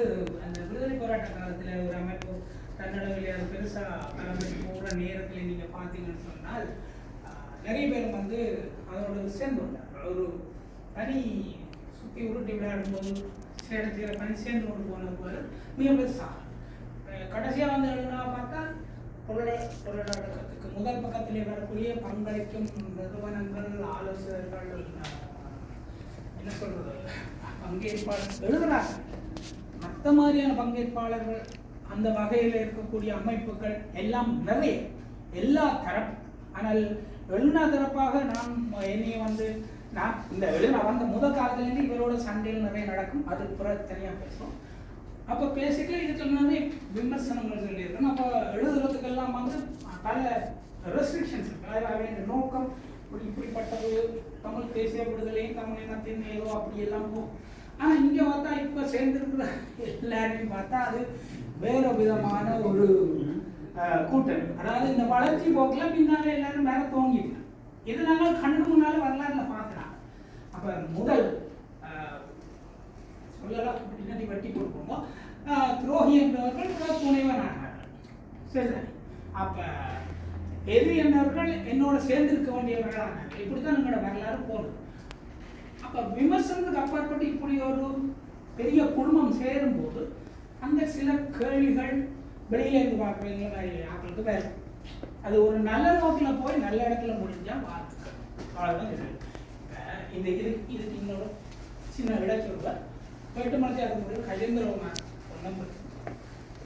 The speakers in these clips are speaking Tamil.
வந்து அந்த விடுதலை போராட்ட காலத்தில் ஒரு அமைப்பு தன்னளவில் அது பெருசாக போகிற நேரத்தில் நீங்கள் பார்த்தீங்கன்னு சொன்னால் நிறைய பேர் வந்து அதோட சேர்ந்து கொண்டார்கள் ஒரு தனி சுற்றி உருட்டி விளையாடும்போது சேர சேர தனி சேர்ந்து கொண்டு போன போது மிக பெருசாக கடைசியாக வந்து எழுதினா பார்த்தா பொருள பொருளாதாரத்துக்கு முதல் பக்கத்திலே வரக்கூடிய பங்களிக்கும் நிறுவனங்கள் ஆலோசகர்கள் என்ன சொல்றது? பங்கேற்பாளர் எழுதுறாங்க. மற்ற மாதிரியான பங்கேற்பாளர்கள் அந்த வகையில் இருக்கக்கூடிய அமைப்புகள் எல்லாம் நிறைய. எல்லா தரப்பு ஆனால் எழுநா தரப்பாக நாம் என்னைய வந்து நான் இந்த எழுநா வந்த முதல் காலத்துலேருந்து இவரோட சண்டையில் நிறைய நடக்கும். அது பிற தனியாக பேசுவோம். அப்போ பேசிக்கல இதுக்கு நிறைய விமர்சனங்கள் சொல்லியிருக்கோம். அப்போ எழுதுறதுக்கெல்லாம் வந்து பல ரெஸ்ட்ரிக்ஷன்ஸ் இருக்கு அதாவது நோக்கம். இப்படி இப்படிப்பட்டது தமிழ் தேசிய விடுதலையும் தமிழ் இனத்தின் ஏதோ அப்படி எல்லாம் போகும் ஆனால் இங்கே பார்த்தா இப்போ சேர்ந்துருக்கிற எல்லாரையும் பார்த்தா அது வேறு விதமான ஒரு கூட்டம். கூட்டணி அதாவது இந்த வளர்ச்சி போக்கில் பின்னால் எல்லாரும் வேற தோங்கிட்டான் இது நாங்கள் கண்ணு முன்னால் வரலாறுல பார்க்கலாம். அப்போ முதல் சொல்லலாம். பின்னாடி வட்டி கொடுப்போமோ துரோகி என்பவர்கள் ஒரு துணைவன் ஆனார்கள். அப்போ எது என்பவர்கள் என்னோட சேர்ந்திருக்க வேண்டியவர்கள் இப்படி தான் எங்களோட வரலாறு போகணும் அப்போ விமர்சனத்துக்கு அப்பாற்பட்டு இப்படி ஒரு பெரிய குடும்பம் சேரும்போது அந்த சில கேள்விகள் வெளியிலேருந்து இருந்து பார்க்குறவங்க வேலை வேறு. அது ஒரு நல்ல நோக்கில் போய் நல்ல இடத்துல முடிஞ்சால் வாழ்த்துக்கள். அவ்வளோதான் இருக்கு இந்த இது இதுக்கு இன்னொரு சின்ன இடைச்சொல்ல. போயிட்டு மணிக்கு அது முடியும் கஜேந்திரகுமார் ஒன்றும்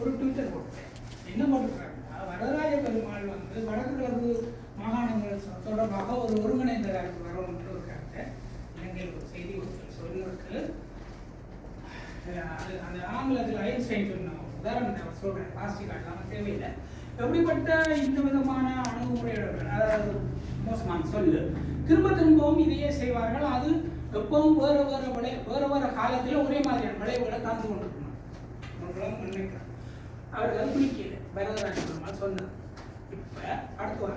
ஒரு ட்விட்டர் போட்டேன் என்ன போட்டுருக்காங்கன்னா வரதராஜ பெருமாள் வந்து வடக்கு கிழக்கு மாகாணங்கள் தொடர்பாக ஒரு ஒருங்கிணைந்த வரணும்னு இருக்காங்க இலங்கையில் ஒரு செய்தி ஒருத்தர் சொல்லிருக்கு அஹ் அது அந்த ஆங்கிலத்தில் ஐன்ஸ்டைன் உதாரணம் அவர் சொல்றேன். பிளாஸ்டிக் காட்டலாம் தேவையில்லை. எப்படிப்பட்ட இந்த விதமான அணுகுமுறையுடன் அதாவது மோசமான சொல்லு. திரும்ப திரும்பவும் இதையே செய்வார்கள். அது எப்பவும் வேற வேற விளை வேற வேற காலத்தில் ஒரே மாதிரியான விளைவுகளை தந்து கொண்டிருக்கணும் நினைக்கிறேன். அவருக்கு அது பிடிக்கல வரதராஜ பெருமாள் சொன்னார். இப்ப அடுத்து வர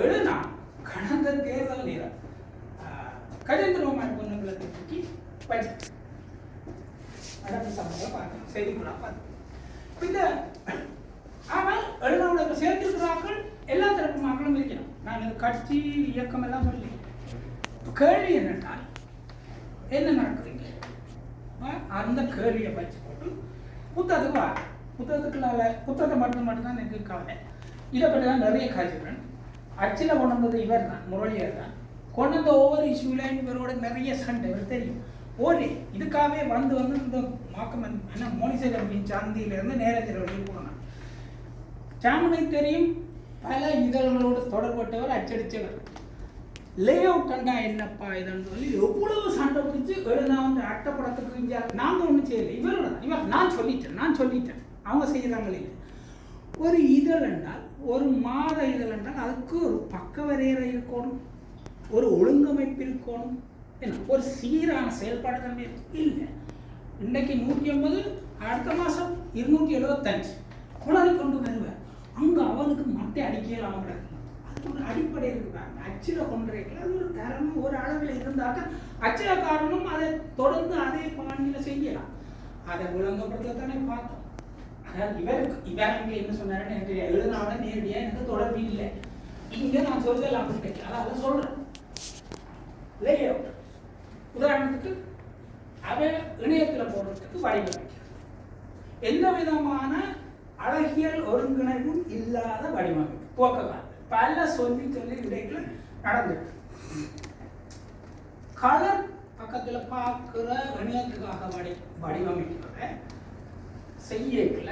எழுனா கடந்த தேர்தல் நேரம் ஆஹ், கஜேந்திரகுமார் பொண்ணுங்களை பற்றி பட்ஜெட் நடப்பு சம்பவம் பார்த்தோம் செய்திகளாக பார்த்தோம் இந்த ஆனால் எழுனாவோட இப்ப சேர்ந்திருக்கிறார்கள் எல்லா தரப்பு மக்களும் இருக்கணும் நான் இந்த கட்சி இயக்கம் எல்லாம் சொல்லி கேள்வி என்னென்னால் என்ன நடக்குதுங்க அந்த கேள்வியை வச்சு போட்டு புத்தகத்துக்கு வா. புத்தகத்துக்குள்ளால புத்தகத்தை மட்டும் மட்டும்தான் எனக்கு கவலை. இதை பற்றி தான் நிறைய காய்ச்சிக்கிறேன் அச்சில் கொண்டு வந்தது இவர் தான் முரளியர் தான் கொண்டு வந்த ஒவ்வொரு இஷ்யூலையும் இவரோட நிறைய சண்டை இவர் தெரியும். ஓரே இதுக்காகவே வந்து வந்து இந்த மாக்கமன் என்ன மோனிசேகர் சாந்தியிலிருந்து நேரத்தில் வெளியே போனான். சாமனை தெரியும் பல இதழ்களோடு தொடர்பட்டவர் அச்சடித்தவர். லே அவுட் கண்டா என்னப்பா இதுன்னு சொல்லி எவ்வளவு சண்டை பிடிச்சி எழுந்தா வந்து அட்டப்படத்துக்கு இங்கே நாங்கள் ஒன்றும் செய்யலை. இவரோட இவர் நான் சொல்லிட்டேன். நான் சொல்லிட்டேன். அவங்க செய்கிறாங்களே இல்லை. ஒரு இதழ் என்றால் ஒரு மாத இதழ் என்றால் அதுக்கு ஒரு பக்க வரையறை இருக்கணும். ஒரு ஒழுங்கமைப்பு இருக்கணும். என்ன? ஒரு சீரான செயல்பாடு தன்மை இல்லை. இன்னைக்கு நூற்றி ஐம்பது அடுத்த மாதம் இருநூற்றி எழுபத்தஞ்சு. உலகை கொண்டு வருவேன் அங்கே அவனுக்கு மட்டை அடிக்கலாம் கிடக்கும். அது ஒரு அடிப்படை இருக்குதாங்க அச்சில் கொண்டிருக்கல அது ஒரு தரமும் ஒரு அளவில் இருந்தாக்க அச்சில காரணம் அதை தொடர்ந்து அதே பாணியில் செய்யலாம். அதை விளங்கப்படுத்தத்தானே பார்த்தோம். அதாவது இவருக்கு இவர் இங்கே என்ன சொன்னாருன்னு எனக்கு தெரியாது. எழுதினால நேரடியாக எனக்கு தொடர்பு இல்லை. இங்கே நான் சொல்லலாம் அப்படின்னு அதாவது சொல்கிறேன் லே அவுட் உதாரணத்துக்கு அவன் இணையத்தில் போடுறதுக்கு வடிவமைக்கிறான் எந்த விதமான அழகியல் ஒருங்கிணைவும் இல்லாத வடிவமைப்பு துவக்க பல சொல்லி சொல்லி இடையில நடந்துட்டு. கலர் பக்கத்தில் பார்க்குற இணையத்துக்காக வடி வடிவமைக்கிறத செய்யல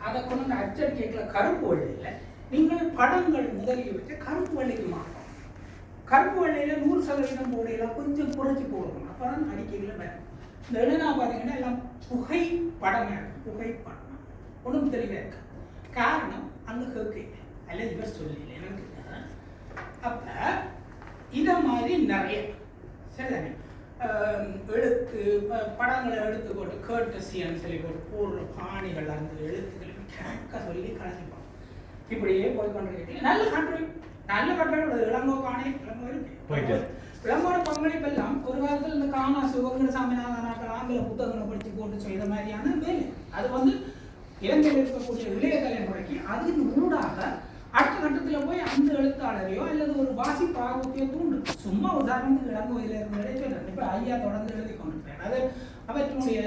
அதை கொண்டு அச்சடிக்கல கருப்பு வழியில் நீங்கள் படங்கள் முதலியவற்றை கருப்பு வழிக்கு மாறும் கருப்பு வெள்ளையில் நூறு சதவீதம் போடையெல்லாம் கொஞ்சம் குறைச்சி போடணும் அப்போ தான் அடிக்கையில் வரும். இந்த எழுனா பார்த்தீங்கன்னா எல்லாம் புகை படமாக புகை படம். ஒன்றும் தெளிவாக இருக்கு? காரணம் அங்கே கேட்க அல்ல இவர் சொல்லல எனக்கு அப்போ இதை மாதிரி நிறைய சரிதானே? எழுத்து ப- படங்களை போட்டு கேட்டசியன்னு சொல்லி போட்டு போடுற பாணிகள் அந்த எழுத்துக்களை கேட்க சொல்லி கலந்துப்பாங்க இப்படியே போய் கொண்டிருக்கீங்க நல்ல கட்டுரை நல்ல கட்டுரை இளங்கோ காணி இளங்கோ இருக்கு. இளங்கோட பங்களிப்பு எல்லாம் ஒரு காலத்தில் இந்த காணா சிவகங்கட சாமிநாதனாக்கள் ஆங்கில புத்தகங்களை படித்து போட்டு செய்த மாதிரியான வேலை. அது வந்து இலங்கையில் இருக்கக்கூடிய இளைய தலைமுறைக்கு அதன் ஊடாக அடுத்த கட்டத்தில் போய் அந்த எழுத்தாளரையோ அல்லது ஒரு வாசிப்பு ஆர்வத்தையோ தூண்டும் சும்மா உதாரணத்துக்கு இளங்கோயில இருந்தே சொல்றேன் இப்போ ஐயா தொடர்ந்து எழுதி கொண்டிருக்கிறேன் அது அவற்றினுடைய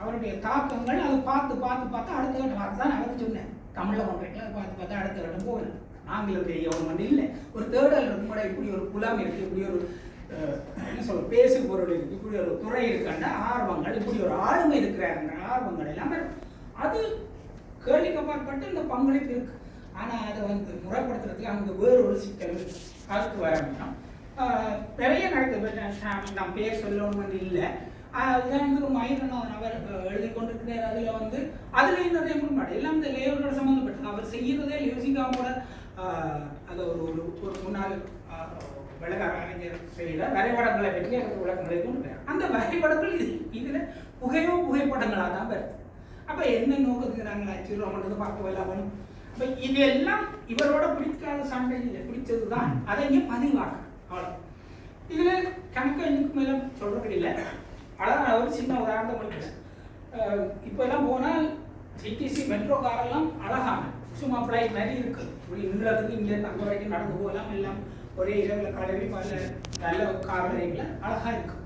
அவருடைய தாக்கங்கள் அதை பார்த்து பார்த்து பார்த்து அடுத்த கட்டம். அதுதான் அவருக்கு சொன்னேன். தமிழில் பண்ணுறீங்களா பார்த்து பார்த்தா அடுத்த கட்டம் போகுது. ஆங்கிலத்தை தெரிய மணி இல்லை. ஒரு தேர்டல் இருக்கும் கூட இப்படி ஒரு குலம் இருக்குது இப்படி ஒரு என்ன சொல்ற பேசு பொருள் இருக்குது இப்படி ஒரு துறை இருக்கின்ற ஆர்வங்கள் இப்படி ஒரு ஆளுமை இருக்கிறாருன்ற ஆர்வங்கள் எல்லாமே அது கேள்விக்கு இந்த பங்களிப்பு இருக்கு. ஆனால் அதை வந்து முறைப்படுத்துறதுக்கு அங்க வேறு ஒரு சிக்கல் அதுக்கு வர வேண்டாம் நிறைய நடக்குது. நான் பேர் சொல்லணும்னு இல்லை. உதாரணத்துக்கு மயிரன் அவர் எழுதி கொண்டிருக்கிறார். அதுல வந்து அதில் நிறைய முன்பாடு எல்லாம் இந்த லேயோட சம்மந்தப்பட்டது அவர் செய்யறதே லியோசிகாமோட அது ஒரு ஒரு ஒரு முன்னாள் விளக்க அறிஞர் செய்த வரைபடங்களை பற்றி எனக்கு விளக்கங்களை கொண்டு அந்த வரைபடங்கள் இது இதுல புகையோ புகைப்படங்களாக தான் வருது. அப்ப என்ன நோக்கத்துக்கு நாங்கள் அச்சுறோம்ன்றது பார்க்க வேண்டாம் அப்போ இது எல்லாம் இவரோட பிடிக்காத சண்டை இல்லை பிடிச்சது தான் அதை இங்கே பதிவாக அவ்வளோ இதுல கணக்கு இன்னுக்கு மேலே சொல்றது இல்லை. அழகா ஒரு சின்ன உதாரணத்தை முடிக்கிறேன். இப்போ எல்லாம் போனால் சிடிசி மெட்ரோ காரெல்லாம் அழகான சும்மா ஃப்ளைட் மாதிரி இருக்குது. இப்படி நீளத்துக்கு இங்கே அங்கே வரைக்கும் நடந்து போகலாம். எல்லாம் ஒரே இரவில் கலவி பல நல்ல கார் வரைகளை அழகாக இருக்கும்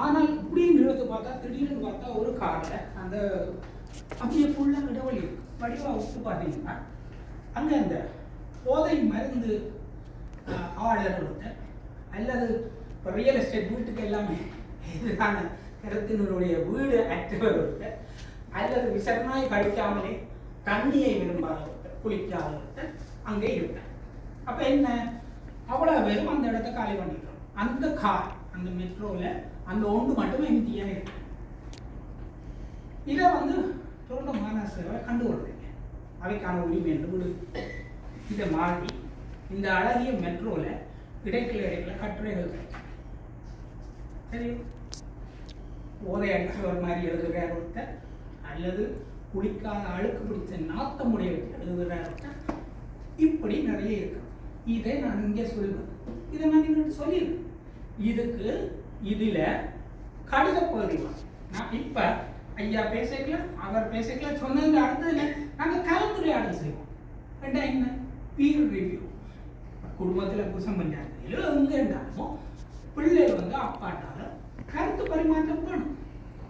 ஆனால் இப்படி நீளத்தை பார்த்தா திடீர்னு பார்த்தா ஒரு காரில் அந்த அப்படியே ஃபுல்லாக இடைவெளி இருக்கு. வடிவாக உப்பு பார்த்தீங்கன்னா அங்கே அந்த போதை மருந்து ஆளர்கள்ட்ட அல்லது ரியல் எஸ்டேட் வீட்டுக்கு எல்லாமே எதிரான கருத்தினுடைய வீடு அற்றவர் அல்லது விசரணாய் கழிக்காமலே தண்ணியை விரும்பாதவர்கிட்ட குளிக்காதவர்கிட்ட அங்கே இருப்பார். அப்போ என்ன? அவ்வளோ பேரும் அந்த இடத்த காலி பண்ணிடுறோம் அந்த கார் அந்த மெட்ரோவில் அந்த ஒன்று மட்டும் எம்டியாக இருக்கு. இதை வந்து தொடர்ந்து மாநகர கண்டுகொள்றீங்க அவைக்கான உரிமை என்று விடு. இதை மாற்றி இந்த அழகிய மெட்ரோவில் இடைக்கில இடைக்கில கட்டுரைகள் கிடைக்கும். சரி போதை ஒரு மாதிரி எழுதுகிறார் ஒருத்தர். அல்லது குளிக்காத அழுக்கு பிடிச்ச நாத்தமுடைய எழுதுகிறார் ஒருத்தர். இப்படி நிறைய இருக்கு. இதை நான் இங்கே சொல்லுவேன் இதை நான் இங்கிட்டு சொல்லிடுவேன் இதுக்கு இதில் கடித பகுதி நான் இப்போ ஐயா பேசிக்கல அவர் பேசிக்கல சொன்னது இல்லை நாங்கள் கலந்துரையாடல் செய்வோம். ரெண்டா என்ன? பீர் ரிவ்யூ குடும்பத்தில் புருஷன் பஞ்சாயத்துல எங்கே இருந்தாலும் பிள்ளைகள் வந்து அப்பாட்டால கருத்து பரிமாற்றம் வேணும்.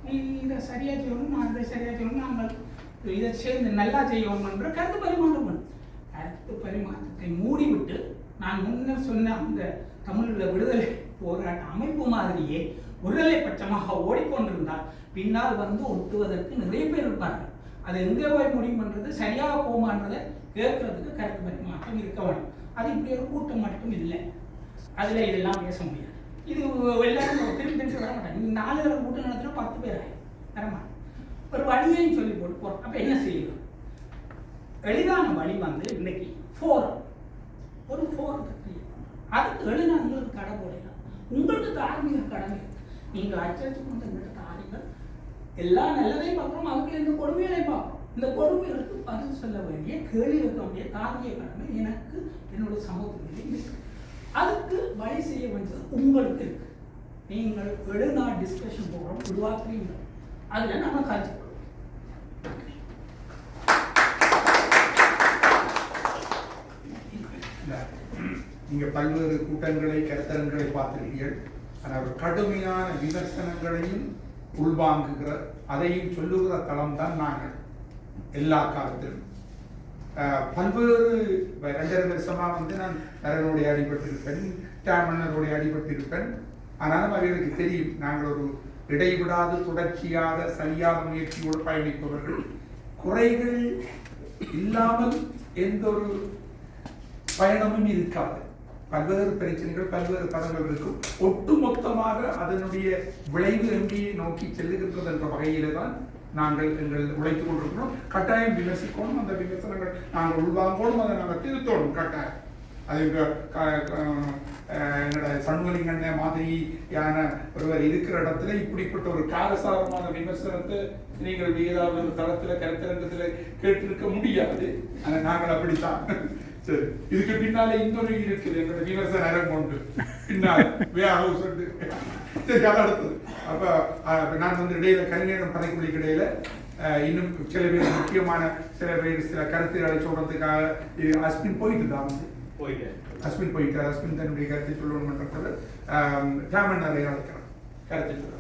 நீ இதை சரியாக செய்யணும் நான் இதை சரியாக செய்யணும் நாங்கள் இதை சேர்ந்து நல்லா செய்யணும்ன்ற கருத்து பரிமாற்றம் வேணும். கருத்து பரிமாற்றத்தை மூடிவிட்டு நான் முன்னர் சொன்ன அந்த தமிழில் விடுதலை போராட்ட அமைப்பு மாதிரியே விடுதலை பட்சமாக ஓடிக்கொண்டிருந்தால் பின்னால் வந்து ஒட்டுவதற்கு நிறைய பேர் இருப்பார்கள். அது எங்கே போய் முடியும் பண்ணுறது சரியாக போகுமான்றதை கேட்கறதுக்கு கருத்து பரிமாற்றம் இருக்க வேண்டும். அது இப்படி ஒரு கூட்டம் மட்டும் இல்லை. அதில் இதெல்லாம் பேச முடியாது. இது எல்லாரும் திரும்பி திரும்பி வர மாட்டாங்க. நீங்க நாலு தடவை கூட்டம் நடத்தினா பத்து பேர் ஆகும் வரமா ஒரு வழியையும் சொல்லி போட்டு போகிறோம் அப்போ என்ன செய்யணும்? எளிதான வழி வந்து இன்னைக்கு ஃபோரம் ஒரு ஃபோரம் அதுக்கு எழுத உங்களுக்கு கடை போடலாம். உங்களுக்கு தார்மீக கடமை. நீங்கள் நீங்க அச்சடிச்சு கொண்டு தாரிகள் எல்லா நல்லதையும் பார்க்குறோம். அவர்கள் இந்த கொடுமைகளையும் பார்க்குறோம். இந்த கொடுமைகளுக்கு பதில் சொல்ல வேண்டிய கேள்வி இருக்க வேண்டிய தார்மீக கடமை எனக்கு என்னோட சமூகத்திலே இருக்கு. அதுக்கு வழி செய்ய உங்களுக்கு இருக்கு நீங்கள் எழுநா டிஸ்கஷன் போகிறோம் உருவாக்குறீங்க. அதில் நம்ம காய்ச்சி நீங்கள் பல்வேறு கூட்டங்களை கருத்தரங்களை பார்த்திருக்கீர்கள் ஆனால் ஒரு கடுமையான விமர்சனங்களையும் உள்வாங்குகிற அதையும் சொல்லுகிற தளம் தான் நாங்கள் எல்லா காலத்திலும். பல்வேறு ரெண்டரை வருஷமாக வந்து நான் நரனுடைய அடிபட்டிருப்பேன் ராமணனுடைய அடிபட்டிருப்பேன். ஆனாலும் அவர்களுக்கு தெரியும். நாங்கள் ஒரு இடைவிடாது தொடர்ச்சியாத சரியான முயற்சியோடு பயணிப்பவர்கள். குறைகள் இல்லாமல் எந்த ஒரு பயணமும் இருக்காது. பல்வேறு பிரச்சனைகள் பல்வேறு பதங்கள் இருக்கும். ஒட்டுமொத்தமாக அதனுடைய விளைவு எங்கே நோக்கி செல்லுகின்றது என்ற வகையில தான் நாங்கள் எங்கள் உழைத்துக் கொண்டிருக்கிறோம். கட்டாயம் விமர்சிக்கணும். அந்த விமர்சனங்கள் நாங்கள் உள்வாங்கணும். அதை நாங்கள் திருத்தோடும் கட்டாயம். அது க- என்னோட சண்முகலிங்கண்ண மாதிரியான ஒருவர் இருக்கிற இடத்துல இப்படிப்பட்ட ஒரு காரசாரமான விமர்சனத்தை நீங்கள் ஏதாவது ஒரு தளத்தில் கருத்தரங்கத்தில் கேட்டிருக்க முடியாது. ஆனால் நாங்கள் அப்படித்தான். சரி. இதுக்கு பின்னால இன்னொரு இருக்குது என்னோட விமர்சன நேரம் உண்டு. பின்னால் வே ஹவுஸ் உண்டு. சரி அது அடுத்தது. அப்ப நான் வந்து இடையில கலைஞரம் பதைக்குழிக்கு இடையில இன்னும் சில பேர் முக்கியமான சில பேர் சில கருத்துக்களை சொல்றதுக்காக இது அஸ்பின் போயிட்டு தான் வந்து. போயிட்டேன் அஸ்பின் போயிட்டார் அஸ்பின் தன்னுடைய கருத்தை சொல்லணும் சொல்லணும்ன்றத ராமன் நிறைய அழைக்கிறார் கருத்தை சொல்றார்